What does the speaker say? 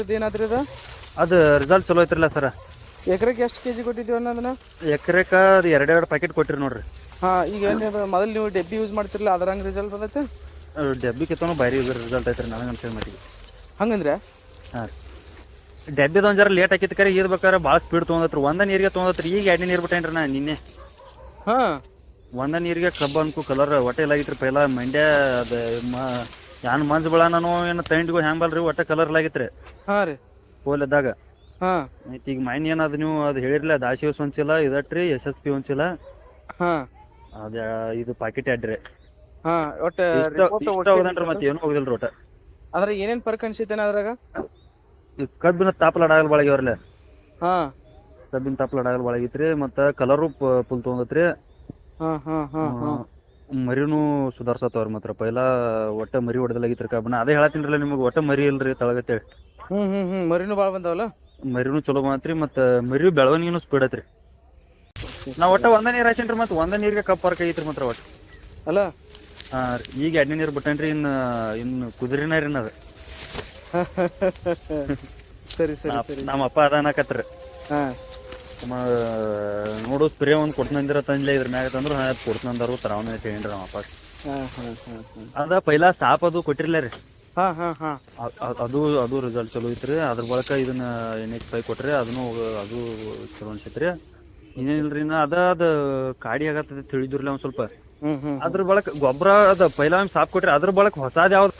ಕೊಟ್ಟಿದ್ದು ಏನಾದ್ರಿ ಅದು ಅದು ರಿಸಲ್ಟ್ ಚಲೋ ಐತ್ರಲ್ಲ ಸರ್ ಎಕರೆಗೆ ಎಷ್ಟು ಕೆ ಜಿ ಕೊಟ್ಟಿದ್ದೀವಿ ಅನ್ನೋದನ್ನ? ಎಕರೆಕ ಅದು ಎರಡೆರಡು ಪ್ಯಾಕೆಟ್ ಕೊಟ್ಟಿರಿ ನೋಡ್ರಿ. ಹಾಂ ಈಗ ಏನು ಮೊದಲು ನೀವು ಡೆಬ್ಬಿ ಯೂಸ್ ಮಾಡ್ತಿರಲ್ಲ ಅದ್ರಂಗೆ ರಿಸಲ್ಟ್ ಬಂದೈತೆ ಡೆಬ್ಬಿ ಕಿತ್ತನು ಭಾರಿ ರಿಸಲ್ಟ್ ಐತ್ರಿ ನನಗೆ ಅನ್ಸೋ ಮಟ್ಟಿಗೆ. ಹಂಗಂದ್ರೆ? ಹಾಂ ಡಬ್ಬಿದ ಒಂದು ಜರ ಲೇಟ್ ಹಾಕಿತ್ತು ಕರೆ ಇದು ಬೇಕಾದ್ರೆ ಭಾಳ ಸ್ಪೀಡ್ ತೊಗೊಂಡತ್ರಿ ಒಂದ ನೀರಿಗೆ ತೊಗೊಂಡತ್ರಿ ಈಗ ಎರಡನೇ ನೀರು ಬಿಟ್ಟೇನ್ರಿ ನಾ ನಿನ್ನೆ. ಹಾಂ. ಒಂದ ನೀರಿಗೆ ಕಬ್ಬ ಅನ್ಕು ಕಲರ್ ಹೊಟ್ಟೆ ರೀ ಪೈಲ ಮಂಡ್ಯ ಅದು ಮ ಯಾನ್ ಮಂಜ್ ಬೆಳ ನಾನು ಏನು ತೈಂಡ್ಗೂ ಹ್ಯಾಂಗ್ ಬಲ್ರಿ ಒಟ್ಟ ಕಲರ್ ಲಾಗಿತ್ರಿ ಹಾ ರೀ. ಪೋಲ್ ಇದ್ದಾಗ. ಹಾ. ಐತಿ ಈಗ ಮೈನ್ ಏನದು ನೀವು ಅದು ಹೇಳಿರಲಿಲ್ಲ ದಾಶಿವಸ್ ಒಂಚಿಲ್ಲ ಇದಟ್ರಿ ಎಸ್ ಎಸ್ ಪಿ ಒಂದ್ಸಿಲ್ಲ ಹಾಂ. ಅದ ಇದು ಪಾಕೆಟ್ ಅಡ್ರಿ ಹಾಂ ಒಟ್ಟು ಇಷ್ಟ ಇಷ್ಟ ಹೋಗದನ್ರಿ ಮತ್ತೆ ಏನು ಹೋಗುದಿಲ್ರಿ ಒಟ್ಟ. ಅದ್ರ ಏನೇನ್ ಫರ್ಕ್ ಅನ್ಸೈತೇನ ಅದ್ರಾಗ? ಈ ಕಬ್ಬಿನ ತಾಪಲ ಅಡಾಗಲ್ ಬಾಳಗಿ ಅವ್ರಲ್ಲ ಹಾ. ಕಬ್ಬಿನ ತಾಪಲ ಅಡಾಗಲ್ ಬಾಳಗಿತ್ರಿ ಮತ್ತ ಕಲರು ಫುಲ್ ತೊಗೊಂಡತ್ರಿ. ಹಾ ಹಾ ಹಾ ಹಾಂ. ಮರಿನೂ ಸುಧಾರ್ಸತ್ತವ್ರಿ ಮಾತ್ರ. ಪೈಲ ಒಟ್ಟ ಮರಿ ಹೊಡೆದಲಾಗಿತ್ರಿ ಕಬ್ಬನ ಅದೇ ಹೇಳತ್ತೀನಿರಲ್ಲ ನಿಮಗೆ ಒಟ್ಟ ಮರಿ ಇಲ್ರಿ ತಳಗತ್ತೇಳಿ ಹ್ಞೂ ಹ್ಞೂ ಹ್ಞೂ ಮರಿನೂ ಭಾಳ ಬಂದಾವಲ್ಲ? ಮರಿನೂ ಚಲೋ ಮಾತ್ರಿ ಮತ್ತ ಮರಿ ಬೆಳವಣಿಗೆನೂ ಸ್ಪೀಡ್ ಐತ್ರಿ. ನಾ ಒಟ್ಟ ಒಂದೇ ನೀರ್ ಹಾಸೇನ್ರಿ ಮತ್ತ ಒಂದೇ ನೀರಿಗೆ ಕಪ್ ಪಾರ್ಕ್ ಐತ್ರಿ ಮಾತ್ರ ಒಟ್ಟು. ಅಲ್ಲ? ಹಾ ರೀ. ಈಗ ಎರಡನೇ ನೀರು ಬಿಟ್ಟೇನ್ರಿ ಇನ್ನ ಇನ್ನು ಕುದುರಿನ ರೀ ಅದು. ಸರಿ ಸರಿ ಸರಿ. ನಮ್ಮ ಅಪ್ಪ ಅದ ಅನ್ನಕತ್ರಿ ಹಾಂ. ನೋಡು ಸ್ಪ್ರೇ ಒಂದ್ ಕೊಡ್ತಂದಿರ ತಂದ್ಲೆ ಇದ್ರ ಮ್ಯಾಗ ತಂದ್ರು ಹಾ ಕೊಡ್ತಂದಾರು ತರಾವನ ಹಾಂ ಹಾಂ ಹಾಂ ಹಾಂ. ಅದ ಪೈಲಾ ಸಾಪ್ ಅದು ಕೊಟ್ಟಿರ್ಲ ರೀ. ಹಾಂ ಹಾಂ ಹಾಂ. ಅ- ಅ- ಅದು ಅದು ರಿಸಲ್ಟ್ ಚಲೋ ಐತ್ರಿ. ಅದ್ರ ಬಳಕ ಇದನ್ನ ಎನ್ ಎಚ್ ಫೈ ಕೊಟ್ರಿ ಅದನ್ನು ಅದು ಚಲೋ ಅನ್ಸೈತ್ರಿ. ಇನ್ನೇನಿಲ್ರಿ ನಾ ಅದ ಅದ ಕಾಡಿ ಆಗತ್ತದ ತಿಳಿದಿರ್ಲಿ ಒಂದ್ ಸ್ವಲ್ಪ. ಅದ್ರ ಬಳಕ ಗೊಬ್ಬರ ಅದ ಪೈಲಾ ಸಾಪ್ ಕೊಟ್ರಿ ಅದ್ರ ಬಳಕ ಹೊಸದ ಯಾವ್ದು?